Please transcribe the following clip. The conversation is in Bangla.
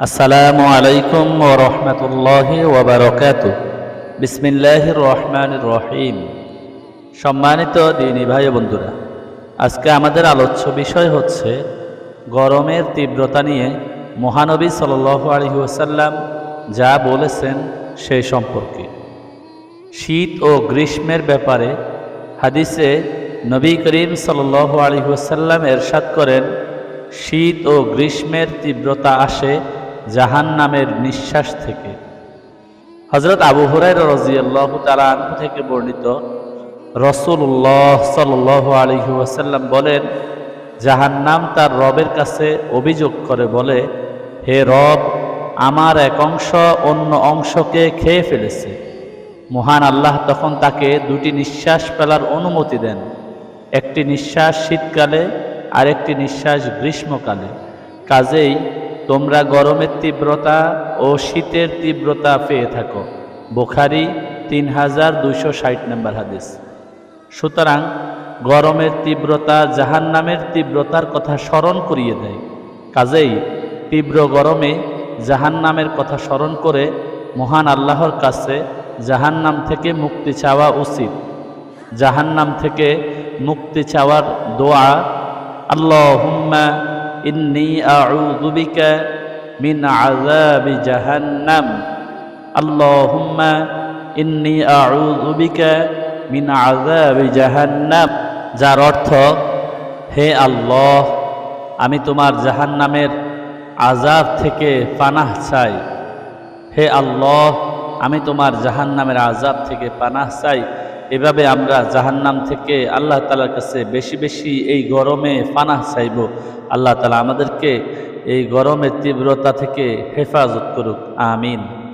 আসসালামু আলাইকুম ও রহমতুল্লাহ ওবরকাত বিসমিল্লাহ রহমান রহিম। সম্মানিত দিনী ভাই বন্ধুরা, আজকে আমাদের আলোচ্য বিষয় হচ্ছে গরমের তীব্রতা নিয়ে মহানবী সাল আলহি যা বলেছেন সেই সম্পর্কে। শীত ও গ্রীষ্মের ব্যাপারে হাদিসে নবী করিম সাল আলী ওসাল্লাম এরশাদ করেন, শীত ও গ্রীষ্মের তীব্রতা আসে জাহান নামের নিঃশ্বাস থেকে। হজরত আবু হুরাইর রাজিয়াল্লাহ তালা থেকে বর্ণিত রসুল্লাহ সাল আলহি ওয়াসাল্লাম বলেন, জাহান্নাম তার রবের কাছে অভিযোগ করে, বলে, হে রব, আমার এক অংশ অন্য অংশকে খেয়ে ফেলেছে। মহান আল্লাহ তখন তাকে দুটি নিঃশ্বাস ফেলার অনুমতি দেন। একটি নিঃশ্বাস শীতকালে আর একটি নিঃশ্বাস গ্রীষ্মকালে। কাজেই তোমরা গরমের তীব্রতা ও শীতের তীব্রতা পেয়ে থাকো। বোখারি তিন হাজার দুইশো ষাট নম্বর হাদিস। সুতরাং গরমের তীব্রতা জাহান্নামের তীব্রতার কথা স্মরণ করিয়ে দেয়। কাজেই তীব্র গরমে জাহান্নামের কথা স্মরণ করে মহান আল্লাহর কাছে জাহান্নাম থেকে মুক্তি চাওয়া উচিত। জাহান্নাম থেকে মুক্তি চাওয়ার দোয়া আল্লাহ হুম্মা ইন্নি আউযু বিকা মিন আযাবি জাহান্নাম। আল্লাহুম্মা ইন্নি আউযু বিকা মিন আযাবি জাহান্নাম। যার অর্থ, হে আল্লাহ, আমি তোমার জাহান্নামের আজাব থেকে পানাহ চাই। হে আল্লাহ, আমি তোমার জাহান্নামের আজাব থেকে পানাহ চাই। এভাবে আমরা জাহান্নাম থেকে আল্লাহ তালার কাছে বেশি বেশি এই গরমে ফানা চাইব। আল্লাহ তালা আমাদেরকে এই গরমের তীব্রতা থেকে হেফাজত করুক। আমিন।